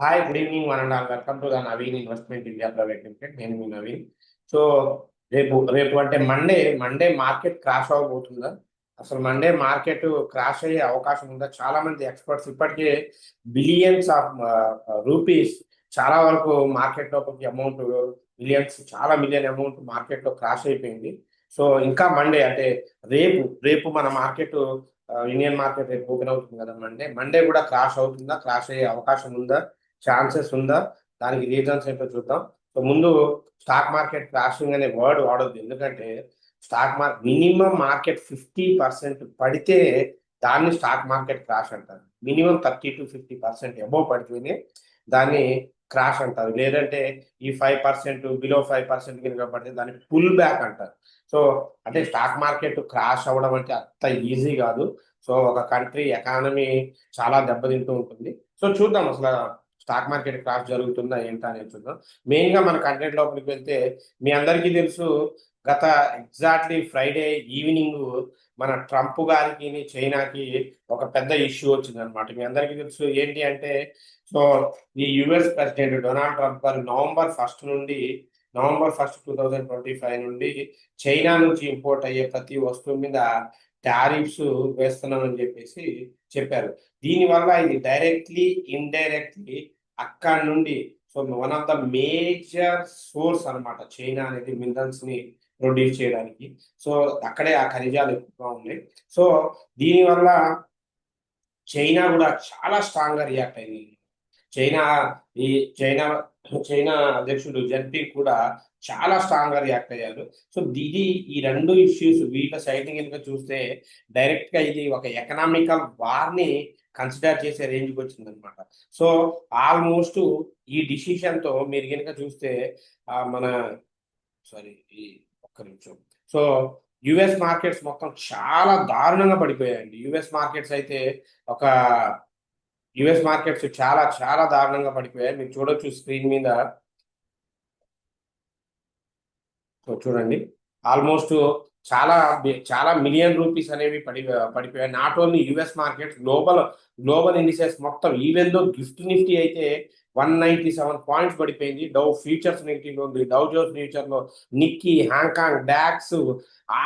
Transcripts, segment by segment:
Hi good evening one and all welcome to the Naveen investment India private limited నేను మీ Naveen so రేపు రేపు అంటే మండే మండే మార్కెట్ క్రాష్ అవ్వబోతుందా అసలు మండే మార్కెట్ క్రాష్ అయ్యే అవకాశం ఉందా? చాలా మంది ఎక్స్పర్ట్స్ ఇప్పటికే బిలియన్స్ ఆఫ్ రూపీస్ చాలా వరకు మార్కెట్ లోపలికి అమౌంట్ మిలియన్స్ చాలా మిలియన్ అమౌంట్ మార్కెట్లో క్రాష్ అయిపోయింది. సో ఇంకా మండే అంటే రేపు రేపు మన మార్కెట్ ఇండియన్ మార్కెట్ రేపు ఓపెన్ అవుతుంది కదా మండే మండే కూడా క్రాష్ అవుతుందా? క్రాష్ అయ్యే అవకాశం ఉందా? ఛాన్సెస్ ఉందా? దానికి రీజన్స్ ఏంటో చూద్దాం. సో ముందు స్టాక్ మార్కెట్ క్రాషింగ్ అనే వర్డ్ వాడొద్దు. ఎందుకంటే stock market minimum market fifty percent పడితే దాన్ని స్టాక్ మార్కెట్ క్రాష్ అంటారు. Minimum thirty to fifty percent above పడితేనే దాన్ని క్రాష్ అంటారు. లేదంటే ఈ five percent below five percent కనుక పడితే దాన్ని పుల్ బ్యాక్ అంటారు. సో అంటే స్టాక్ మార్కెట్ క్రాష్ అవ్వడం అంటే అంత ఈజీ కాదు. సో ఒక కంట్రీ ఎకానమీ చాలా దెబ్బతింటూ ఉంటుంది. సో చూద్దాం అసలు స్టాక్ మార్కెట్ క్రాష్ జరుగుతుందా ఏంటా అనేది చూద్దాం. మెయిన్గా మన కంటెంట్ లోపలికి వెళ్తే మీ అందరికీ తెలుసు గత ఎగ్జాక్ట్లీ ఫ్రైడే ఈవినింగ్ మన ట్రంప్ గారికి చైనాకి ఒక పెద్ద ఇష్యూ వచ్చింది అనమాట మీ అందరికీ తెలుసు ఏంటి అంటే సో ఈ యుఎస్ ప్రెసిడెంట్ డొనాల్డ్ ట్రంప్ గారు నవంబర్ ఫస్ట్ నుండి November first two thousand twenty five నుండి చైనా నుంచి ఇంపోర్ట్ అయ్యే ప్రతి వస్తువు మీద టారిఫ్స్ వేస్తున్నామని చెప్పేసి చెప్పారు. దీనివల్ల ఇది డైరెక్ట్లీ ఇండైరెక్ట్లీ అక్కడ నుండి so one of the major source అనమాట చైనా అనేది మినరల్స్ని ప్రొడ్యూస్ చేయడానికి. సో అక్కడే ఆ ఖనిజాలు ఎక్కువగా ఉన్నాయి. సో దీనివల్ల చైనా కూడా చాలా స్ట్రాంగ్గా రియాక్ట్ అయింది. చైనా ఈ చైనా చైనా అధ్యక్షుడు జన్పింగ్ కూడా చాలా స్ట్రాంగ్గా రియాక్ట్ అయ్యారు. సో ఇది ఈ రెండు ఇష్యూస్ వీళ్ళ సైడ్ కనుక చూస్తే డైరెక్ట్గా ఇది ఒక ఎకనామికల్ వార్ని కన్సిడర్ చేసే రేంజ్కి వచ్చింది అనమాట సో ఆల్మోస్ట్ ఈ డిసిషన్తో మీరు కనుక చూస్తే మన సారీ ఈ ఒక్క నిమిషం. సో యుఎస్ మార్కెట్స్ మొత్తం చాలా దారుణంగా పడిపోయాయండి. యుఎస్ మార్కెట్స్ అయితే ఒక యుఎస్ మార్కెట్స్ చాలా చాలా దారుణంగా పడిపోయాయి. మీరు చూడొచ్చు స్క్రీన్ మీద. చూడండి. ఆల్మోస్ట్ చాలా చాలా మిలియన్ రూపీస్ అనేవి పడి పడిపోయాయి. Not only US market global global indices మొత్తం ఈవెన్ దో గిఫ్ట్ నిఫ్టీ అయితే వన్ నైన్టీ సెవెన్ పాయింట్స్ పడిపోయింది. డౌ ఫ్యూచర్స్ నెగిటివ్ ఉంది. డౌ జోస్ ఫ్యూచర్లో Nikkei Hong Kong DAX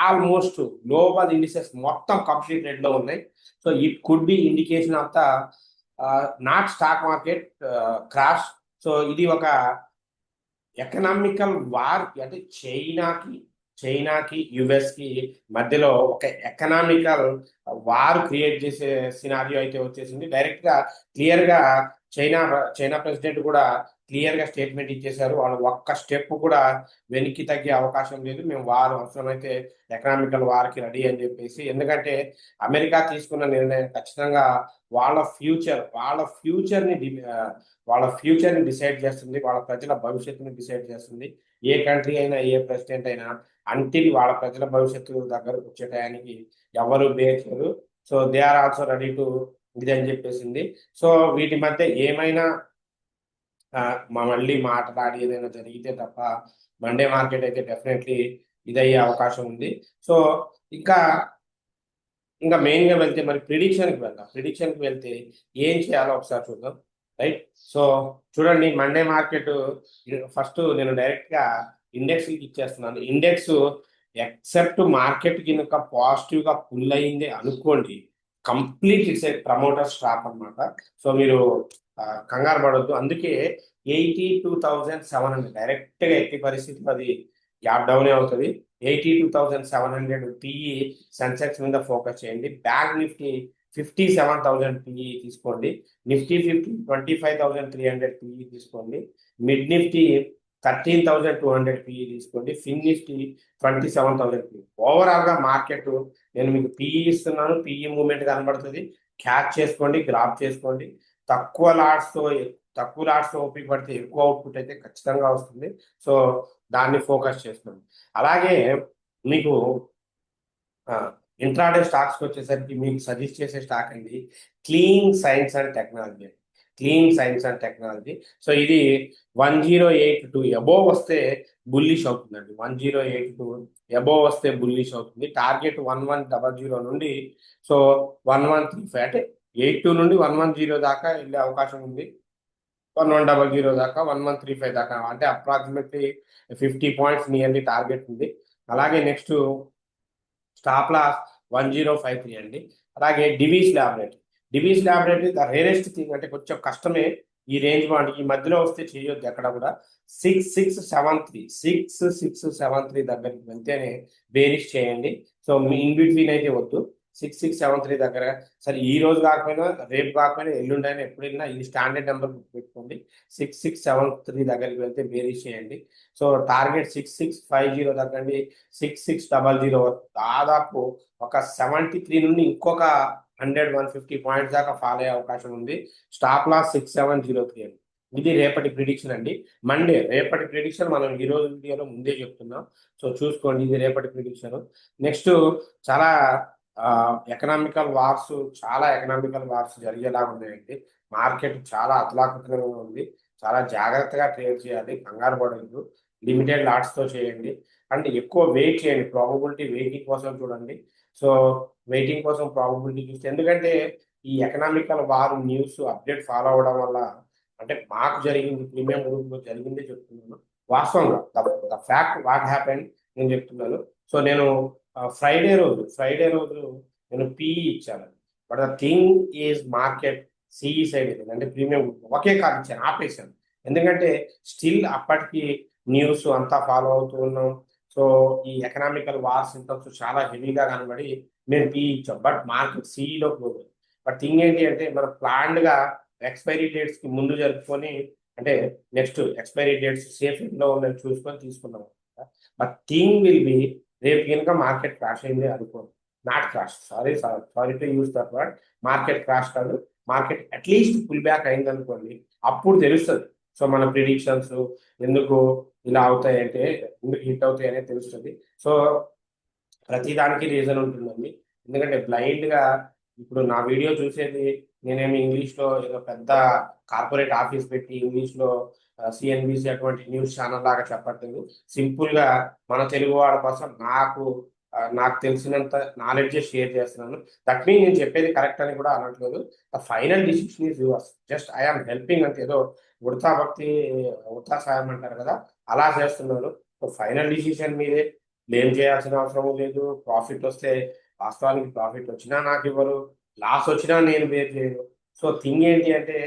almost global indices మొత్తం కంప్లీట్ రేట్లో ఉన్నాయి. So it could be indication of the not stock market crash so ఇది ఒక ఎకనామికల్ వార్ అంటే చైనాకి చైనాకి యుఎస్కి మధ్యలో ఒక ఎకనామికల్ వార్ క్రియేట్ చేసే సినారియో అయితే వచ్చేసింది. డైరెక్ట్గా క్లియర్గా చైనా చైనా ప్రెసిడెంట్ కూడా క్లియర్గా స్టేట్మెంట్ ఇచ్చేశారు. వాళ్ళు ఒక్క స్టెప్ కూడా వెనక్కి తగ్గే అవకాశం లేదు. మేము వారు అవసరమైతే ఎకనామికల్ వార్కి రెడీ అని చెప్పేసి ఎందుకంటే అమెరికా తీసుకున్న నిర్ణయం ఖచ్చితంగా వాళ్ళ ఫ్యూచర్ వాళ్ళ ఫ్యూచర్ని వాళ్ళ ఫ్యూచర్ని డిసైడ్ చేస్తుంది. వాళ్ళ ప్రజల భవిష్యత్తుని డిసైడ్ చేస్తుంది. ఏ కంట్రీ అయినా ఏ ప్రెసిడెంట్ అయినా అంటిల్ వాళ్ళ ప్రజల భవిష్యత్తు దగ్గరకు వచ్చే టయానికి ఎవరు బేర్చరు so they are also ready to ఇది అని చెప్పేసింది. సో వీటి మధ్య ఏమైనా మళ్ళీ మాట్లాడి ఏదైనా జరిగితే తప్ప మండే మార్కెట్ అయితే డెఫినెట్లీ ఇదయ్యే అవకాశం ఉంది. సో ఇంకా ఇంకా మెయిన్గా వెళ్తే మరి ప్రిడిక్షన్కి వెళ్దాం. ప్రిడిక్షన్కి వెళ్తే ఏం చేయాలో ఒకసారి చూద్దాం రైట్ సో చూడండి మండే మార్కెట్ ఫస్ట్ నేను డైరెక్ట్గా ఇండెక్స్ ఇచ్చేస్తున్నాను. ఇండెక్స్ ఎక్సెప్ట్ మార్కెట్ కనుక పాజిటివ్గా పుల్ అయ్యింది అనుకోండి complete it's a promoter stop అనమాట సో మీరు కంగారు పడవద్దు అందుకే eighty two thousand seven hundred. డైరెక్ట్గా ఎట్టి పరిస్థితిలో అది గ్యాప్ డౌనే అవుతుంది. Eighty two thousand seven hundred PE Sensex మీద ఫోకస్ చేయండి. Bank Nifty fifty seven thousand PE తీసుకోండి. Nifty fifty twenty five thousand three hundred PE తీసుకోండి. Mid Nifty thirteen thousand two hundred PE తీసుకోండి. Fin Nifty twenty seven thousand PE. ఓవరాల్గా market నేను మీకు PE ఇస్తున్నాను. PE movement కనబడుతుంది. Catch చేసుకోండి grab చేసుకోండి. తక్కువ లాట్స్తో తక్కువ లాట్స్తో ఓపిక పడితే ఎక్కువ అవుట్పుట్ అయితే ఖచ్చితంగా వస్తుంది. సో దాన్ని ఫోకస్ చేస్తుంది అలాగే మీకు ఇంట్రాడే స్టాక్స్కి వచ్చేసరికి మీకు సజెస్ట్ చేసే స్టాక్ అండి clean science and. Technology clean science and technology so ఇది one zero eight two above వస్తే బుల్లిష్ అవుతుందండి. One zero eight two above వస్తే బుల్లిష్ అవుతుంది. Target one one double zero నుండి so one one three five అంటే eight two నుండి one one zero దాకా వెళ్ళే అవకాశం ఉంది. వన్ వన్ డబల్ జీరో దాకా వన్ వన్ త్రీ ఫైవ్ దాకా అంటే approximately fifty points nearly target ఉంది. అలాగే next stop loss one zero five three అండి. అలాగే Divi's laboratory Divi's laboratory the rarest thing అంటే కొంచెం కష్టమే ఈ రేంజ్ బాండ్ ఈ మధ్యలో వస్తే చేయొద్దు ఎక్కడ కూడా. Six six seven three six six seven three దగ్గరికి వెళ్తేనే బేరిష్ చేయండి. సో మీ ఇన్ బిట్వీన్ అయితే వద్దు. సిక్స్ సిక్స్ సెవెన్ త్రీ దగ్గర. సరే ఈ రోజు కాకపోయినా రేపు కాకపోయినా ఎల్లుండి అయినా ఎప్పుడు వెళ్ళినా ఈ స్టాండర్డ్ నెంబర్ పెట్టుకోండి. సిక్స్ సిక్స్ సెవెన్ త్రీ దగ్గరికి వెళ్తే బేరీస్ చేయండి. So target six six five zero దగ్గరండి six six double zero దాదాపు ఒక సెవెంటీ త్రీ నుండి ఇంకొక హండ్రెడ్ వన్ ఫిఫ్టీ పాయింట్స్ దాకా ఫాలో అయ్యే అవకాశం ఉంది. Stop loss six seven zero three అండి. ఇది రేపటి ప్రిడిక్షన్ అండి. మండే రేపటి ప్రిడిక్షన్ మనం ఈ రోజు వీడియోలో ముందే చెప్తున్నాం. సో చూసుకోండి ఇది రేపటి ప్రిడిక్షన్ నెక్స్ట్ చాలా ఎకనామికల్ వార్స్ చాలా ఎకనామికల్ వార్స్ జరిగేలాగా ఉన్నాయండి. మార్కెట్ చాలా అతలాకుతలంగా ఉంది. చాలా జాగ్రత్తగా ట్రేడ్ చేయాలి. కంగారు పడద్దు. లిమిటెడ్ లాట్స్తో చేయండి. అండ్ ఎక్కువ వెయిట్ చేయండి. ప్రాబబిలిటీ వెయిటింగ్ కోసం చూడండి. సో వెయిటింగ్ కోసం ప్రాబబిలిటీ చూస్తే ఎందుకంటే ఈ economical war news update follow అవడం వల్ల అంటే మాకు జరిగింది ప్రీమియం గ్రూప్లో జరిగిందే చెప్తున్నాను. వాస్తవంగా ద ఫ్యాక్ట్ వాట్ హ్యాపెన్ నేను చెప్తున్నాను. సో నేను ఫ్రైడే రోజు ఫ్రైడే రోజు నేను పిఈ ఇచ్చాను. But the thing is market CE side అంటే ప్రీమియం ఒకే కార్డు ఇచ్చాను ఆపేశాను. ఎందుకంటే స్టిల్ అప్పటికి న్యూస్ అంతా ఫాలో అవుతూ ఉన్నాం. సో ఈ ఎకనామికల్ వార్స్ ఇంటర్స్ చాలా హెవీగా కనబడి మేము పిఈ ఇచ్చాం. బట్ మార్కెట్ సిఈలో పోదు. బట్ థింగ్ ఏంటి అంటే మనం ప్లాన్డ్గా ఎక్స్పైరీ డేట్స్కి ముందు జరుపుకొని అంటే నెక్స్ట్ ఎక్స్పైరీ డేట్స్ సేఫ్లో ఉందని చూసుకొని తీసుకున్నాం. బట్ థింగ్ విల్ బి రేపు కనుక మార్కెట్ క్రాష్ అయింది అనుకోండి not crash sorry sorry to use that word market crash కాదు market at least pull back అయింది అనుకోండి అప్పుడు తెలుస్తుంది. సో మన ప్రిడిక్షన్స్ ఎందుకు ఇలా అవుతాయి అంటే ఎందుకు హిట్ అవుతాయి అనేది తెలుస్తుంది. సో ప్రతి దానికి రీజన్ ఉంటుందండి. ఎందుకంటే బ్లైండ్గా ఇప్పుడు నా వీడియో చూసేది నేనేమి ఇంగ్లీష్లో ఏదో పెద్ద కార్పొరేట్ ఆఫీస్ పెట్టి ఇంగ్లీష్లో సిఎన్బిసి అటువంటి న్యూస్ ఛానల్ లాగా చెప్పట్లేదు. సింపుల్గా మన తెలుగు వాళ్ళ కోసం నాకు నాకు తెలిసినంత నాలెడ్జ్ షేర్ చేస్తున్నాను. దట్ మీన్ నేను చెప్పేది కరెక్ట్ అని కూడా అనట్లేదు. The final decision is yours just I am helping అంటే ఏదో ఉడతా భక్తి ఉడతా సాయం అంటారు కదా అలా చేస్తున్నాను. ఫైనల్ డిసిషన్ మీదే. బ్లేమ్ చేయాల్సిన అవసరం లేదు. ప్రాఫిట్ వస్తే వాస్తవానికి ప్రాఫిట్ వచ్చినా నాకు ఇవ్వరు. లాస్ వచ్చినా నేను బేర్ చేయను. సో థింగ్ ఏంటి అంటే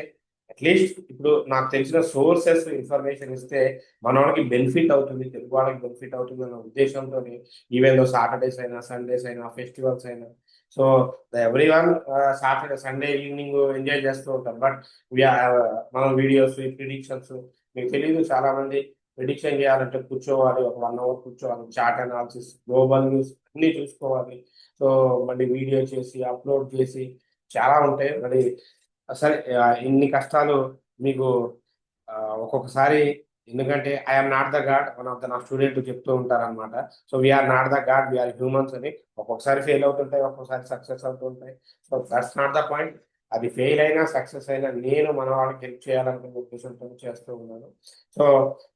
అట్లీస్ట్ ఇప్పుడు నాకు తెలిసిన సోర్సెస్ ఇన్ఫర్మేషన్ ఇస్తే మన వాళ్ళకి బెనిఫిట్ అవుతుంది తెలుగు వాళ్ళకి బెనిఫిట్ అవుతుంది అన్న ఉద్దేశంతో ఈవెన్ సాటర్డేస్ అయినా సండేస్ అయినా ఫెస్టివల్స్ అయినా. So everyone Saturday Sunday evening enjoy చేస్తూ ఉంటారు బట్ మనం వీడియోస్ ప్రిడిక్షన్స్ మీకు తెలియదు చాలా మంది ప్రిడిక్షన్ చేయాలంటే కూర్చోవాలి ఒక వన్ అవర్ కూర్చోవాలి చాట్ అనాలిసిస్ గ్లోబల్ న్యూస్ అన్ని చూసుకోవాలి. సో మళ్ళీ వీడియో చేసి అప్లోడ్ చేసి చాలా ఉంటాయి. మరి సరే ఇన్ని కష్టాలు మీకు ఒక్కొక్కసారి ఎందుకంటే I'm not the god one of the నా స్టూడెంట్ చెప్తూ ఉంటారు అనమాట so we are not the god we are humans అని ఒక్కొక్కసారి ఫెయిల్ అవుతుంటాయి ఒక్కొక్కసారి సక్సెస్ అవుతుంటాయి. So that's not the point అది ఫెయిల్ అయినా సక్సెస్ అయినా నేను మన వాళ్ళకి హెల్ప్ చేయాలనుకున్న ఉద్దేశంతో చేస్తూ ఉన్నాను. So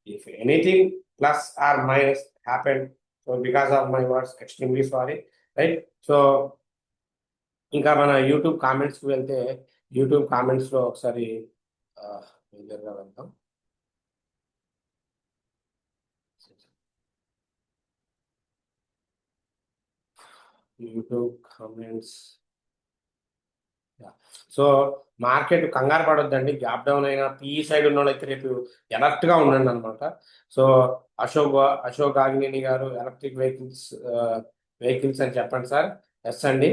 if anything plus or minus happen so because of my words extremely sorry right so ఇంకా మన యూట్యూబ్ కామెంట్స్కి వెళ్తే యూట్యూబ్ కామెంట్స్లో ఒకసారి మేజర్గా వెళ్తాం యూట్యూబ్ కామెంట్స్ సో మార్కెట్ కంగారు పడొద్దండి. గ్యాప్ డౌన్ అయినా పిఈ సైడ్ ఉన్న వాళ్ళైతే రేపు ఎలర్ట్గా ఉండండి అనమాట సో అశోక్ అశోక్ ఆగ్నేని గారు ఎలక్ట్రిక్ వెహికల్స్ వెహికల్స్ అని చెప్పండి సార్. ఎస్ అండి.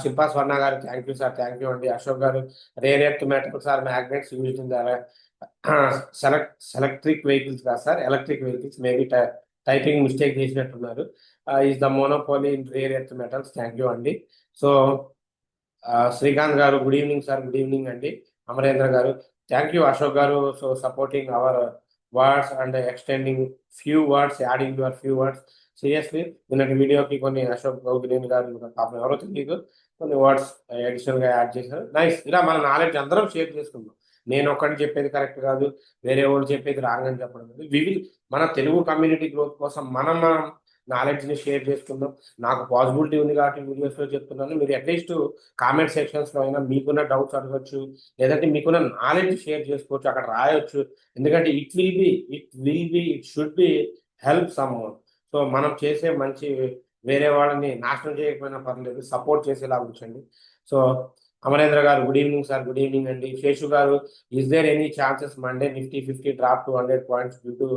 శిల్పా స్వర్ణ గారు thank you sir thank you అండి. అశోక్ గారు rare earth metals or magnets use select selectric vehicles కాదు sir? Electric vehicles maybe typing mistake చేసినట్టున్నారు. Is the monopoly in rare earth metals thank you అండి. So Srikanth గారు good evening sir good evening అండి. అమరేంద్ర గారు thank you. Ashok గారు so supporting our words and extending few words adding your few words. Seriously నిన్నటి వీడియోకి కొన్ని అశోక్ గౌగ్రీన్ గారు పాపం ఎవరో తెలియదు కొన్ని వర్డ్స్ అడిషనల్గా యాడ్ చేశారు. నైస్. ఇలా మన నాలెడ్జ్ అందరం షేర్ చేసుకుందాం. నేను ఒక్కటి చెప్పేది కరెక్ట్ కాదు. వేరే వాళ్ళు చెప్పేది రాంగ్ అని చెప్పడం లేదు. వివిల్ మన తెలుగు కమ్యూనిటీ గ్రోత్ కోసం మనం మనం నాలెడ్జ్ని షేర్ చేసుకుందాం. నాకు పాసిబిలిటీ ఉంది కాబట్టి వీడియోస్లో చెప్తున్నాను. మీరు అట్లీస్ట్ కామెంట్ సెక్షన్స్లో అయినా మీకున్న డౌట్స్ అడగచ్చు లేదంటే మీకున్న నాలెడ్జ్ షేర్ చేసుకోవచ్చు అక్కడ రాయొచ్చు. ఎందుకంటే it will be it will be it should be help some so మనం చేసే మంచి వేరే వాళ్ళని నాశనం చేయకపోయినా పర్లేదు సపోర్ట్ చేసేలా ఉంచండి సో అమరేంద్ర గారు good evening sir good evening అండి. శేషు గారు is there any chances Monday Nifty fifty drop two hundred points due to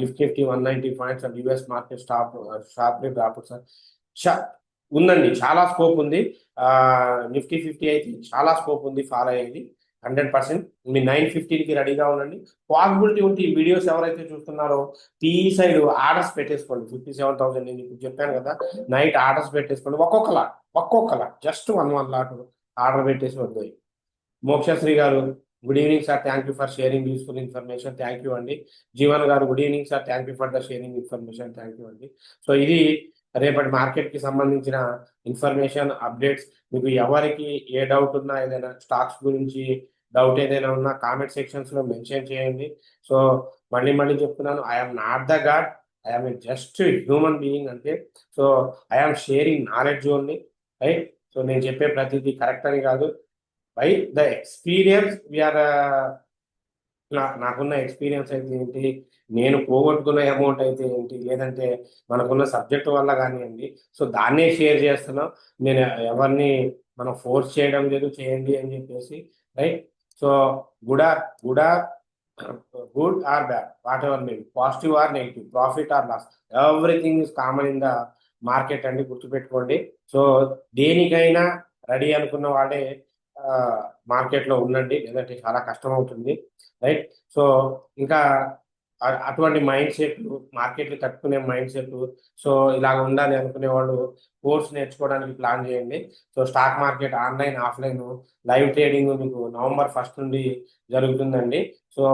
gift Nifty one ninety points and US market stop sharply drop sir ఉందండి. చాలా scope ఉంది. Uh, Nifty fifty అయితే చాలా scope ఉంది follow అయ్యేది. Hundred percent మీ nine ఫిఫ్టీకి రెడీగా ఉండండి. పాసిబిలిటీ ఉంటే ఈ వీడియోస్ ఎవరైతే చూస్తున్నారో పీఈ సైడ్ ఆర్డర్స్ పెట్టేసుకోండి. ఫిఫ్టీ సెవెన్ థౌసండ్ నేను ఇప్పుడు చెప్పాను కదా. నైట్ ఆర్డర్స్ పెట్టేసుకోండి. ఒక్కొక్క లాట్ ఒక్కొక్క lot just one one lot order పెట్టేసి వద్దాయి మోక్షశ్రీ గారు good evening sir thank you for sharing useful information thank you అండి జీవన్ గారు good evening sir thank you for the sharing information thank you అండి so ఇది రేపటి మార్కెట్కి సంబంధించిన ఇన్ఫర్మేషన్ అప్డేట్స్ మీకు ఎవరికి ఏ డౌట్ ఉన్నా ఏదైనా స్టాక్స్ గురించి డౌట్ ఏదైనా ఉన్నా కామెంట్ సెక్షన్స్లో మెన్షన్ చేయండి. సో మళ్ళీ మళ్ళీ చెప్తున్నాను. I'm not the god I'm just human being అంటే so I'm sharing knowledge only right so నేను చెప్పే ప్రతిదీ కరెక్ట్ అని కాదు. By the experience we are నాకున్న ఎక్స్పీరియన్స్ అయితే ఏంటి నేను పోగొట్టుకున్న అమౌంట్ అయితే ఏంటి లేదంటే మనకున్న సబ్జెక్ట్ వల్ల కానివ్వండి సో దాన్నే షేర్ చేస్తున్నాం. నేను ఎవరిని మనం ఫోర్స్ చేయడం లేదు చేయండి అని చెప్పేసి right so good or good or good or bad whatever maybe positive or negative profit or loss everything is common in the market అండి గుర్తుపెట్టుకోండి. సో దేనికైనా రెడీ అనుకున్న వాళ్ళే మార్కెట్లో ఉండండి లేదంటే చాలా కష్టం అవుతుంది రైట్? సో ఇంకా అటువంటి మైండ్ సెట్లు మార్కెట్లు తట్టుకునే మైండ్ సెట్ సో ఇలాగ ఉండాలి అనుకునే వాళ్ళు కోర్స్ నేర్చుకోవడానికి ప్లాన్ చేయండి. So stock market online offline live trading మీకు నవంబర్ ఫస్ట్ నుండి జరుగుతుందండి. సో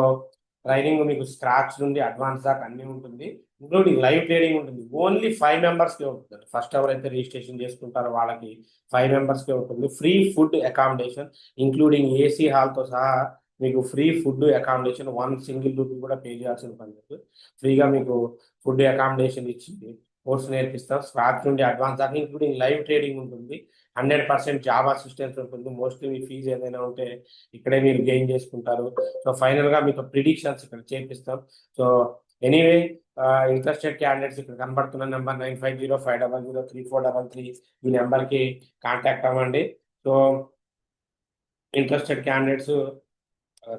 ట్రైనింగ్ మీకు స్క్రాచ్ నుండి అడ్వాన్స్ దాకా అన్ని ఉంటుంది. ఇంక్లూడింగ్ లైవ్ ట్రేడింగ్ ఉంటుంది. ఓన్లీ ఫైవ్ మెంబర్స్కే ఉంటుంది ఫస్ట్ ఎవరైతే రిజిస్ట్రేషన్ చేసుకుంటారో వాళ్ళకి ఫైవ్ మెంబర్స్కే ఉంటుంది free food accommodation including AC హాల్తో సహా మీకు free food accommodation one single rupee కూడా పే చేయాల్సిన పని లేదు. ఫ్రీగా మీకు ఫుడ్ అకామిడేషన్ ఇచ్చి కోర్స్ నేర్పిస్తాం స్క్రాచ్ నుండి అడ్వాన్స్ దాకా ఇంక్లూడింగ్ లైవ్ ట్రేడింగ్ ఉంటుంది. హండ్రెడ్ పర్సెంట్ జాబ్ అసిస్టెన్స్ ఉంటుంది. మోస్ట్లీ మీ ఫీజు ఏదైనా ఉంటే ఇక్కడే మీరు గెయిన్ చేసుకుంటారు. సో ఫైనల్గా మీకు ప్రిడిక్షన్స్ ఇక్కడ చేపిస్తాం. సో ఎనీవే ఇంట్రెస్టెడ్ క్యాండిడేట్స్ ఇక్కడ కనబడుతున్న number nine five zero five double zero three four double three ఈ నెంబర్కి కాంటాక్ట్ అవ్వండి. సో ఇంట్రెస్టెడ్ క్యాండిడేట్స్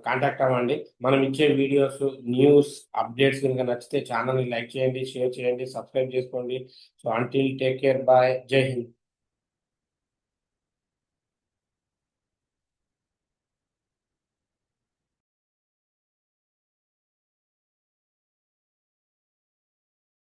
కాంటాక్ట్ అవ్వండి. మనం ఇచ్చే వీడియోస్ న్యూస్ అప్డేట్స్ కనుక నచ్చితే ఛానల్ని లైక్ చేయండి షేర్ చేయండి సబ్స్క్రైబ్ చేసుకోండి. So until take care bye Jai Hind